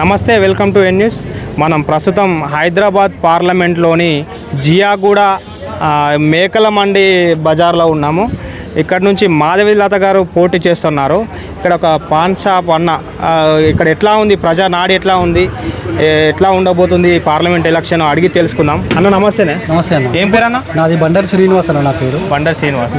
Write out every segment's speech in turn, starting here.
నమస్తే welcome to N news మనం ప్రస్తుతం హైదరాబాద్ పార్లమెంట్లోని జియాగూడ మేకల మండి బజార్లో ఉన్నాము. ఇక్కడ నుంచి మాధవి లత గారు పోటీ చేస్తున్నారు. ఇక్కడ ఒక పాన్ షాప్ అన్న ఇక్కడ ఎట్లా ఉంది? ప్రజా నాడి ఎట్లా ఉంది? ఎట్లా ఉండబోతుంది పార్లమెంట్ ఎలక్షన్ అడిగి తెలుసుకుందాం. అన్న నమస్తేనే. నమస్తే అన్న. ఏం పేరు అన్న నాది బండారు శ్రీనివాస్ అన్న నా పేరు. బండర్ శ్రీనివాస్.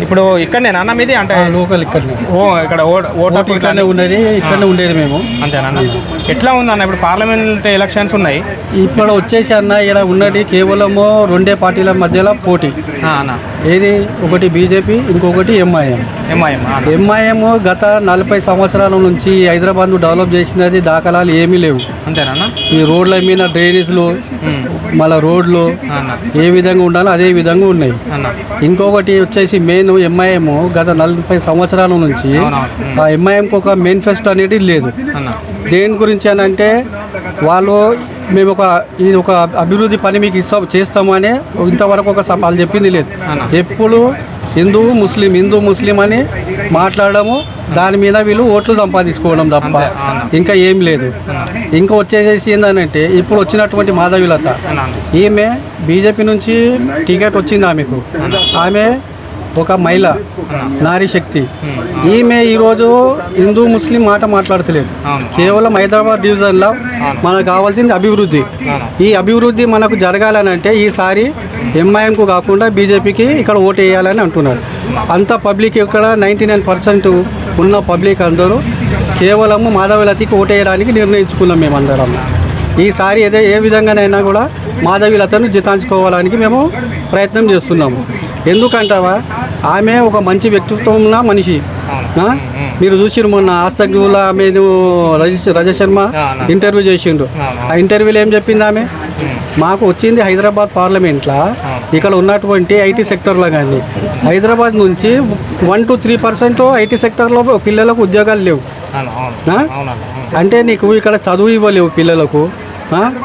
ఇప్పుడు ఇక్కడనే అన్న మీది అంటే లోకల్ ఇక్కడనే. ఓ ఇక్కడ ఓ- ఓటర్ ఇక్కడనే ఉండేది ఇక్కడనే ఉండేది మేము. అంతేనా ఎట్లా ఉందన్న ఇప్పుడు పార్లమెంట్ ఎలక్షన్స్ ఉన్నాయి? ఇప్పుడు వచ్చేసి అన్న ఇక్కడ ఉన్నది కేవలము రెండే పార్టీల మధ్యలో పోటీ. ఏది? ఒకటి బీజేపీ ఇంకొకటి ఎంఐఎం. ఎంఐఎం ఎంఐఎం గత నలభై సంవత్సరాల నుంచి హైదరాబాద్ డెవలప్ చేసినది దాఖలాలు ఏమీ లేవు. అంతేనా ఈ రోడ్ల మీద డ్రైనేజ్లు మళ్ళీ రోడ్లు ఏ విధంగా ఉండాలో అదే విధంగా ఉన్నాయి. ఇంకొకటి వచ్చేసి మెయిన్ ఎంఐఎం గత నలభై సంవత్సరాల నుంచి ఆ ఎంఐఎంకి ఒక మేనిఫెస్టో అనేది లేదు. దేని గురించి అని అంటే వాళ్ళు మేము ఒక ఇది ఒక అభివృద్ధి పని మీకు ఇస్తాం చేస్తాము అని ఇంతవరకు ఒక వాళ్ళు చెప్పింది లేదు. ఎప్పుడు హిందూ ముస్లిం హిందూ ముస్లిం అని మాట్లాడము దాని మీద వీళ్ళు ఓట్లు సంపాదించుకోవడం తప్ప. ఇంకా ఏం లేదు. ఇంకా వచ్చేసేసి ఏంటంటే ఇప్పుడు వచ్చినటువంటి మాధవిలత. ఈమె బీజేపీ నుంచి టికెట్ వచ్చింది ఆమెకు. ఆమె ఒక మహిళ నారీ శక్తి. ఈమె ఈరోజు హిందూ ముస్లిం మాట మాట్లాడతలేదు. కేవలం హైదరాబాద్ డివిజన్లో మనకు కావాల్సింది అభివృద్ధి. ఈ అభివృద్ధి మనకు జరగాలని అంటే ఈసారి ఎంఐఎంకు కాకుండా బీజేపీకి ఇక్కడ ఓటు వేయాలని అంటున్నారు. అంత పబ్లిక్ ఇక్కడ నైంటీ నైన్ పర్సెంట్ ఉన్న పబ్లిక్ అందరూ కేవలము మాధవలతికి ఓటు వేయడానికి నిర్ణయించుకున్నాం మేమందరం ఈసారి ఏదే ఏ విధంగానైనా కూడా మాధవీలతను జితాంచుకోవడానికి మేము ప్రయత్నం చేస్తున్నాము. ఎందుకంటావా? ఆమె ఒక మంచి వ్యక్తిత్వం ఉన్న మనిషి? మీరు చూసిరు మొన్న ఆస్తగ్గుల మీద రజ రజ శర్మ. ఇంటర్వ్యూ చేసిండు. ఆ ఇంటర్వ్యూలో ఏం చెప్పింది ఆమె? మాకు వచ్చింది హైదరాబాద్ పార్లమెంట్లో. ఇక్కడ ఉన్నటువంటి ఐటీ సెక్టర్లో కానీ. హైదరాబాద్ నుంచి one two three percent IT సెక్టర్లో పిల్లలకు ఉద్యోగాలు లేవు. అంటే నీకు ఇక్కడ చదువు ఇవ్వలేవు పిల్లలకు?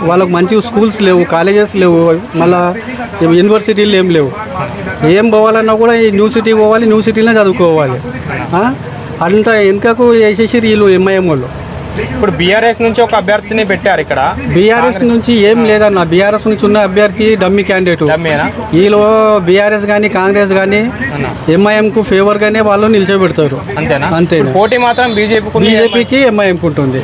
వాళ్ళకు మంచి స్కూల్స్ లేవు కాలేజెస్ లేవు మళ్ళా యూనివర్సిటీలు ఏం లేవు. ఏం పోవాలన్నా కూడా ఈ న్యూ సిటీ పోవాలి న్యూ సిటీలోనే చదువుకోవాలి. అంత వెనుకకు వేసేసి వీళ్ళు ఎంఐఎం వాళ్ళు. ఇప్పుడు బీఆర్ఎస్ నుంచి ఒక అభ్యర్థిని పెట్టారు ఇక్కడ. బీఆర్ఎస్ నుంచి ఏం లేదన్న బీఆర్ఎస్ నుంచి ఉన్న అభ్యర్థి డమ్మి క్యాండిడేట్ వీళ్ళు బీఆర్ఎస్ కానీ కాంగ్రెస్ కానీ ఎంఐఎంకు ఫేవర్గానే వాళ్ళు నిలిచోబెడతారు. అంతేనా? ఇప్పుడు పోటీ మాత్రం బీజేపీకి బీజేపీకి ఎంఐఎంకు ఉంటుంది.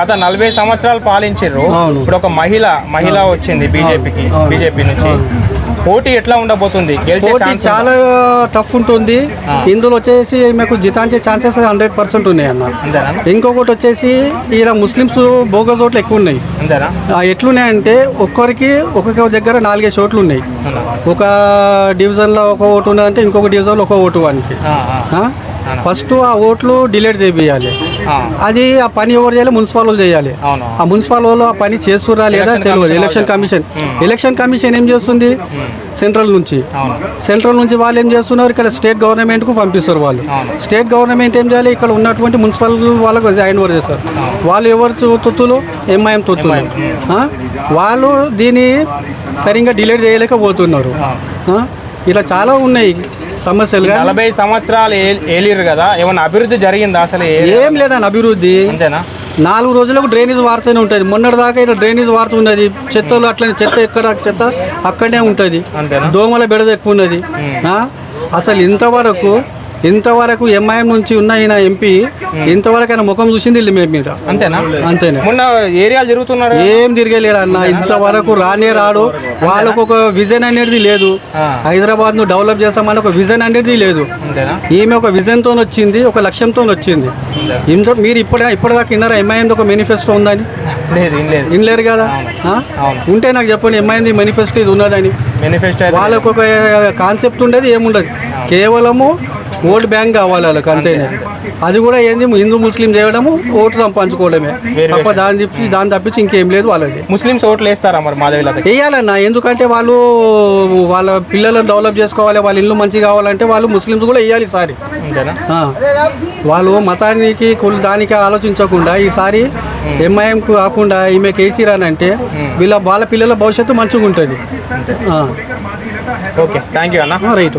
గత నలభై సంవత్సరాలు పాలించారు. ఇప్పుడు ఒక మహిళ మహిళ వచ్చింది బీజేపీకి. బీజేపీ నుంచి. పోటీ ఎట్లా ఉండబోతుంది? పోటీ చాలా టఫ్ ఉంటుంది. ఇందులో వచ్చేసి మీకు జితాంచే ఛాన్సెస్ హండ్రెడ్ పర్సెంట్ ఉన్నాయి అన్న. ఇంకొకటి వచ్చేసి ఈడ ముస్లిమ్స్ బోగస్ ఓట్లు ఎక్కువ ఉన్నాయి. ఎట్లున్నాయంటే ఒక్కరికి ఒక్కొక్క దగ్గర నాలుగైదు ఓట్లు ఉన్నాయి. ఒక డివిజన్లో ఒక ఓటు ఉన్నదంటే ఇంకొక డివిజన్లో ఒక ఓటు వానికి. ఫస్ట్ ఆ ఓట్లు డిలీట్ చేయాలి. అది ఆ పని ఎవరు చేయాలి? మున్సిపల్ వాళ్ళు చేయాలి. ఆ మున్సిపల్ వాళ్ళు ఆ పని చేస్తురా లేదా తెలియదు ఎలక్షన్. కమిషన్. ఎలక్షన్ కమిషన్ ఏం చేస్తుంది? సెంట్రల్ నుంచి. అవును. సెంట్రల్ నుంచి వాళ్ళు ఏం చేస్తున్నారు? ఇక్కడ స్టేట్ గవర్నమెంట్కు పంపిస్తారు వాళ్ళు. స్టేట్ గవర్నమెంట్ ఏం చేయాలి? ఇక్కడ ఉన్నటువంటి మున్సిపల్ వాళ్ళకు హ్యాండ్ ఓవర్ చేస్తారు. వాళ్ళు ఎవరు తొత్తులు? ఎంఐఎం తొత్తులు? వాళ్ళు దీన్ని సరిగ్గా డిలేట్ చేయలేకపోతున్నారు? ఇలా చాలా ఉన్నాయి. సమస్యలు నలభై సంవత్సరాలు ఏలిరు కదా ఏమన్నా అభివృద్ధి జరిగిందా అసలు ఏ- లేదని అభివృద్ధి. అంతేనా? నాలుగు రోజులకు డ్రైనేజ్ వాడుతూనే ఉంటుంది. మొన్నటి దాకా ఇక్కడ డ్రైనేజ్ వాడుతున్నది చెత్తలు అట్లనే చెత్త ఎక్కడ చెత్త అక్కడనే ఉంటుంది. దోమల బెడద ఎక్కువ ఉన్నది? అసలు ఇంతవరకు ఇంతవరకు ఎంఐఎం నుంచి ఉన్న ఈయన ఎంపీ ఇంతవరకు ఆయన ముఖం చూసింది వీళ్ళు మేము మీద. అంతేనా? అంతేనే. మొన్న ఏరియాలు తిరుగుతున్నారు ఏం తిరగలేడు అన్న ఇంతవరకు రానే రాడు. వాళ్ళకు ఒక విజన్ అనేది లేదు. హైదరాబాద్ను డెవలప్ చేస్తామని ఒక విజన్ అనేది లేదు. ఈమె ఒక విజన్తో వచ్చింది ఒక లక్ష్యంతో వచ్చింది. ఇంత మీరు ఇప్పటి ఇప్పటిదాకా విన్నారా? ఎంఐఎం ఒక మేనిఫెస్టో ఉందని? వినలేరు కదా? ఉంటే నాకు చెప్పండి ఎంఐఎంది మేనిఫెస్టో ఇది ఉన్నదని. వాళ్ళకు ఒక కాన్సెప్ట్ ఉండేది ఏముండదు. కేవలము ఓట్ బ్యాంక్ కావాలి వాళ్ళకి అంతేనే. అది కూడా ఏంది హిందూ ముస్లిం చేయడము ఓటు సంపాదించుకోవడమే. తప్ప దాని చెప్పి దాన్ని తప్పించి ఇంకేం లేదు వాళ్ళది. ముస్లిమ్స్ ఓట్లు వేస్తారా మరి మాధవి లతకి వేయాలన్న ఎందుకంటే వాళ్ళు వాళ్ళ పిల్లలను డెవలప్ చేసుకోవాలి వాళ్ళ ఇల్లు మంచిగా కావాలంటే వాళ్ళు ముస్లిమ్స్ కూడా వేయాలి ఈసారి. వాళ్ళు మతానికి దానికి ఆలోచించకుండా ఈసారి ఎంఐఎంకు కాకుండా ఈమె కేసీరాన్ అంటే వీళ్ళ వాళ్ళ పిల్లల భవిష్యత్తు మంచిగా ఉంటుంది ఓకే థ్యాంక్ యూ అన్న రైట్.